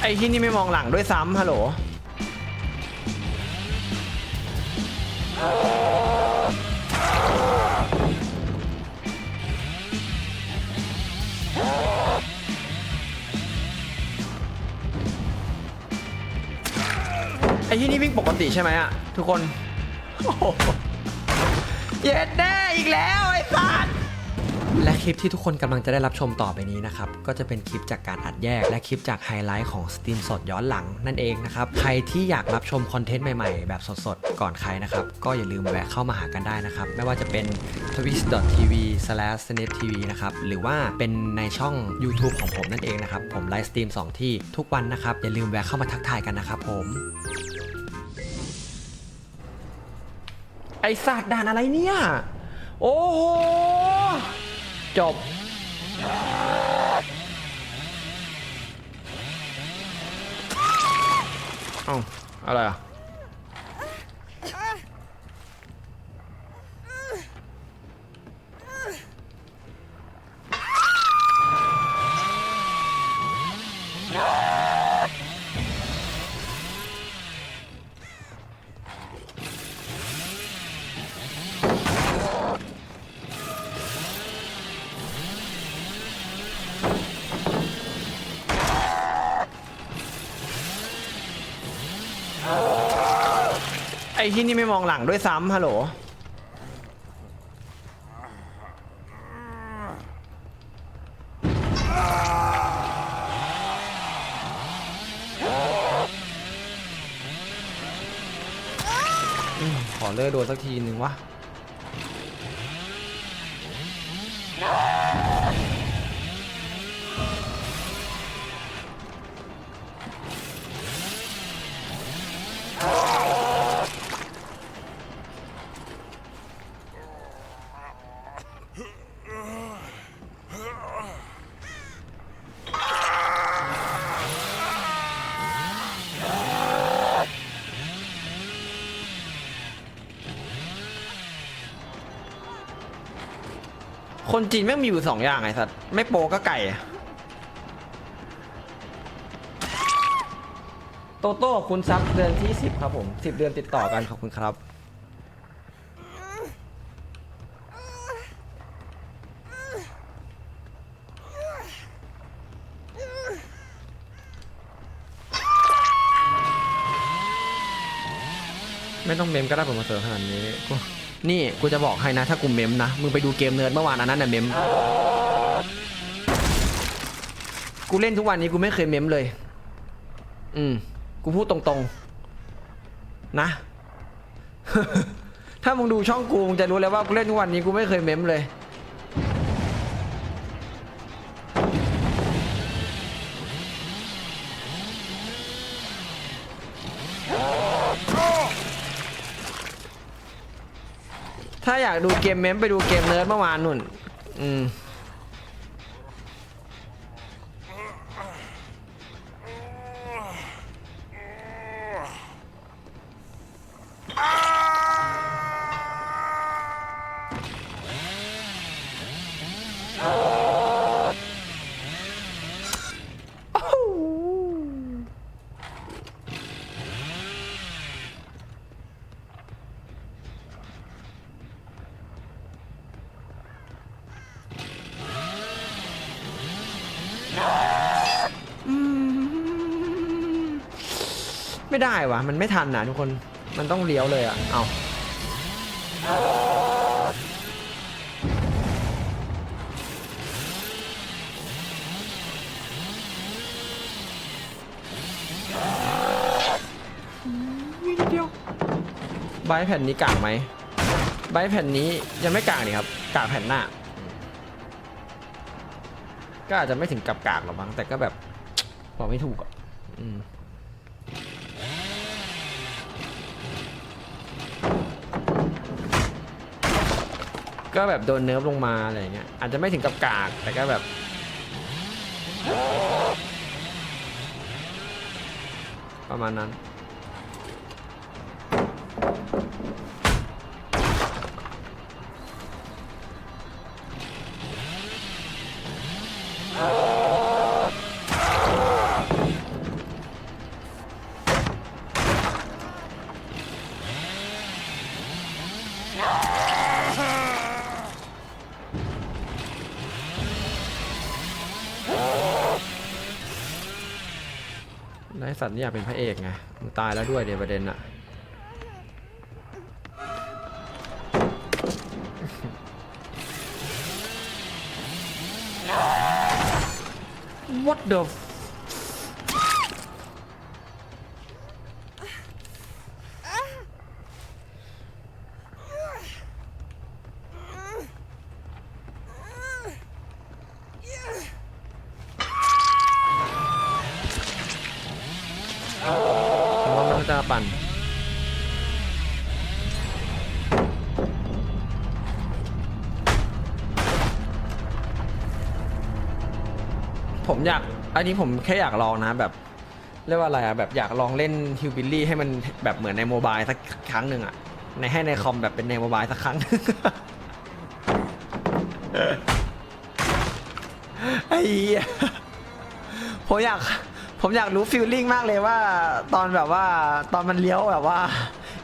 ไอ้ที่นี่ไม่มองหลังด้วยซ้ำฮัลโหล ไอ้ที่นี่วิ่งปกติใช่ไหมอะทุกคน เย็ดแน่อีกแล้วไอ้สัส และคลิปที่ทุกคนกำลังจะได้รับชมต่อไปนี้นะครับ ก็จะเป็นคลิปจากการอัดแยก และคลิปจากไฮไลท์ของสตรีมสดย้อนหลังนั่นเองนะครับ ใครที่อยากรับชมคอนเทนต์ใหม่ๆ แบบสดๆ ก่อนใครนะครับ ก็อย่าลืมแวะเข้ามาหากันได้นะครับ ไม่ว่าจะเป็น twitch.tv/snetv นะครับ หรือว่าเป็นในช่อง YouTube ของผมนั่นเองนะครับ ผมไลฟ์สตรีมสองที่ทุกวันนะครับ อย่าลืมแวะเข้ามาทักทายกันนะครับผมไอสัตว์ด่านอะไรเนี่ย โอ้โห จบ เอ้าอะไรอะ อ้ที่นี่ไม่มองหลังด้วยซ้ำฮัลโหลขอเลิกโดนสักทีหนึ่งวะ คนจีนแม่งมีอยู่สองอย่างไอ้สัตว์ไม่โปก็ไก่ โตโต้คุณซับเดือนที่10ครับผม10เดือนติดต่อกันขอบคุณครับ ไม่ต้องเมมก็ได้ผมมาเสริมขนาดนี้ นี่กูจะบอกให้นะถ้ากูเมมนะ มึงไปดูเกมเนิร์ดเมื่อวานอันนั้นน่ะเมม กูเล่นทุกวันนี้กูไม่เคยเมมเลย อืม กูพูดตรงๆ นะ ถ้ามึงดูช่องกูมึงจะรู้แล้วว่ากูเล่นทุกวันนี้กูไม่เคยเมมเลย ถ้าอยากดูเกมเมมไปดูเกมเนิร์ดเมื่อวานนุ่น อืม ไม่ได้วะมันไม่ทันนะทุกคนมันต้องเลี้ยวเลยอะ่ะเอาวินิดเดียวใบแผ่นนี้กากไหมใบแผ่นนี้ยังไม่กากนี่ครับกากแผ่นหน้า ก็อาจจะไม่ถึงกับกากหรอกมั้งแต่ก็แบบบอกไม่ถูกอะอืม ก็แบบโดนเนิร์ฟลงมาอะไรเงี้ยอาจจะไม่ถึงกับกากแต่ก็แบบ ประมาณนั้น นายสัตว์นี่อยากเป็นพระเอกไงมึงตายแล้วด้วยเดี๋ยวประเด็นอะ What the ปั่นผมอยาก อันนี้ผมแค่อยากลองนะ แบบเรียกว่าอะไรอะแบบอยากลองเล่นฮิวบิลลี่ให้มันแบบเหมือนในโมบายสักครั้งหนึ่งอะในให้ในคอมแบบเป็นในโมบายสักครั้งไอ้ผมอยาก ผมอยากรู้ฟีลลิ่งมากเลยว่า ตอนแบบว่าตอนมันเลี้ยวแบบว่า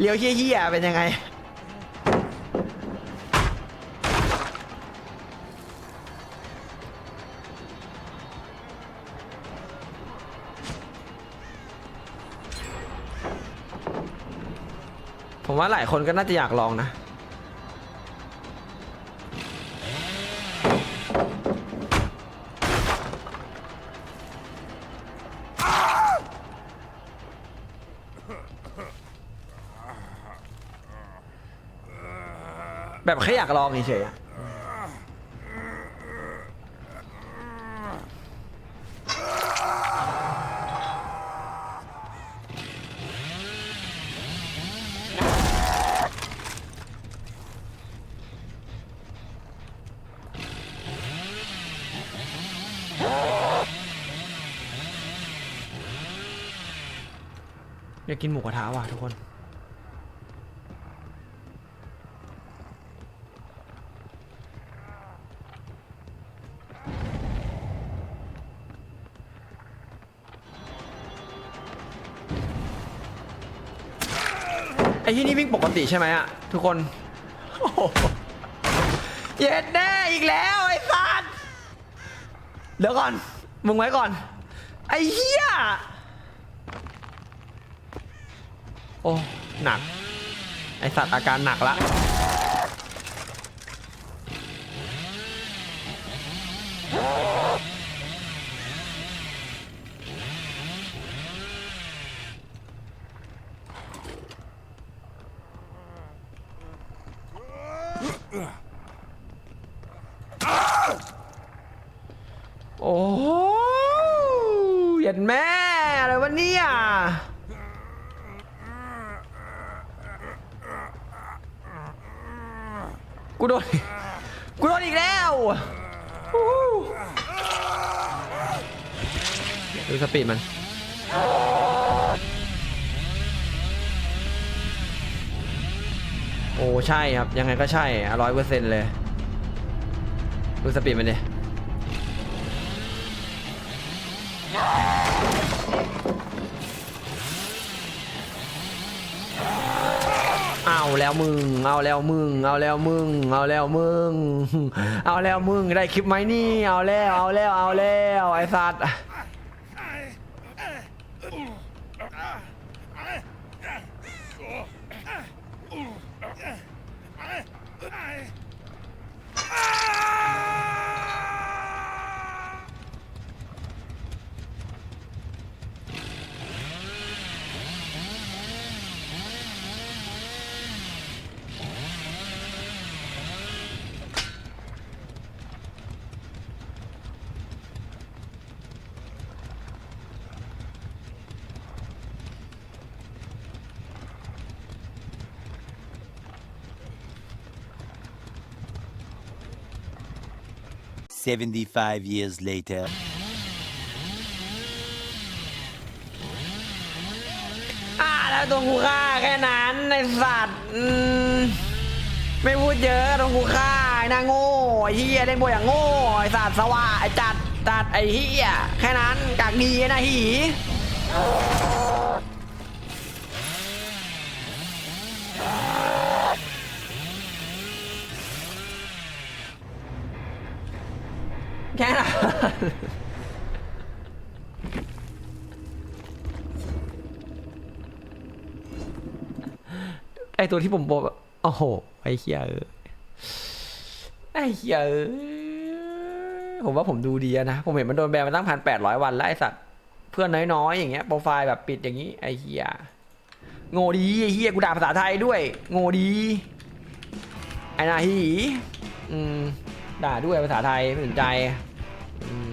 เลี้ยวเฮี้ยๆเป็นยังไงผมว่าหลายคนก็น่าจะอยากลองนะ แบบแค่อยากลองเฉยๆอะอยากกินหมูกระทะว่ะทุกคน ที่นี่วิ่งปกติใช่ไหมอะทุกคนโอ้โหเย็ดแน่อีกแล้วไอ้สัตว์เดี๋ยวก่อน มึงไว้ก่อน ไอ้เหี้ย โอ้ หนัก ไอสัตว์อาการหนักละ โอ้หเหย็นแม่อะไรวะเนี่ยกูโดนกูโดนอีกแล้วดูสปีดมัน โอ้ใช่ครับ ยังไงก็ใช่ร้อยเปอร์เซ็นต์เลย ดูสปีดมันดิเอาแล้วมึง เอาแล้วมึง เอาแล้วมึง เอาแล้วมึง เอาแล้วมึง ได้คลิปไหมนี่ เอาแล้ว เอาแล้ว เอาแล้ว ไอ้สัตว์ 75 years later. อ่าแล้วตัวกูฆ่าแค่นั้นไอสัตว์อืมไม่พูดเยอะตัวกูฆ่าไอ้นาโง่ไอ้เฮียเล่นบอยอย่างโง่ไอสัตว์สว่าไอจัดจัดไอ้เฮียแค่นั้นกากดีไอ้นะหี แค่นั้นไอตัวที่ผมบอกโอ้โห ไอเฮียเออไอเฮียเออผมว่าผมดูดีนะ ผมเห็นมันโดนแบนมาตั้งพันแปดร้อยวันแล้วไอสัตว์ เพื่อนน้อยๆ อย่างเงี้ย โปรไฟล์แบบปิดอย่างงี้ ไอเฮียโง่ดีไอเฮียกูด่าภาษาไทยด้วย โง่ดี ไอนาฮีอืม ด่าด้วยภาษาไทยไม่สนใจอืม